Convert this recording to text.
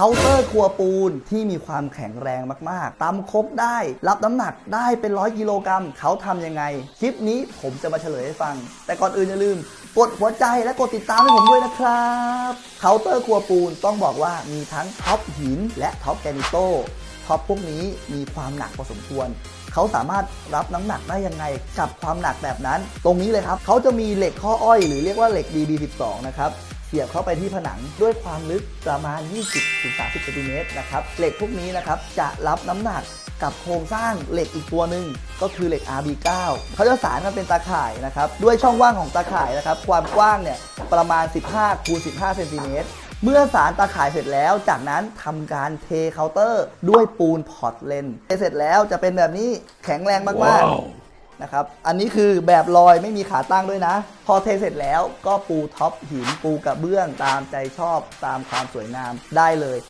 เคาน์เตอร์ครัวปูนที่มีความแข็งแรงมากๆตำครบได้ รับน้ำหนักได้เป็นร้อยกิโลกรัมเขาทำยังไง คลิปนี้ผมจะมาเฉลยให้ฟัง แต่ก่อนอื่นอย่าลืม กดหัวใจและกดติดตามให้ผมด้วยนะครับเคาน์เตอร์ครัวปูนต้องบอกว่ามีทั้งท็อปหิน และท็อปแกรนิโตท็อปพวกนี้มีความหนักพอสมควรเขาสามารถรับน้ำหนักได้ยังไงกับความหนักแบบนั้น ตรงนี้เลยครับ เขาจะมีเหล็กข้ออ้อย หรือเรียกว่าเหล็ก DB12 นะครับ เสียบเข้าไปที่ผนังด้วยความลึกประมาณ 20-30เซนติเมตรนะครับเหล็กพวกนี้นะครับจะรับน้ำหนักกับโครงสร้างเหล็กอีกตัวหนึ่งก็คือเหล็ก RB9 เขาจะสานกันเป็นตาข่ายนะครับด้วยช่องว่างของตาข่ายนะครับความกว้างเนี่ยประมาณ 15คูณ15เซนติเมตรเมื่อสารตาข่ายเสร็จแล้ว จากนั้นทำการเทเคาน์เตอร์ ด้วยปูนพอร์ตเลนเทเสร็จแล้วจะเป็นแบบนี้แข็งแรงมากๆ นะครับ อันนี้คือแบบลอยไม่มีขาตั้งด้วยนะ พอเทเสร็จแล้วก็ปูท็อปหินปูกระเบื้องตามใจชอบตามความสวยงามได้เลย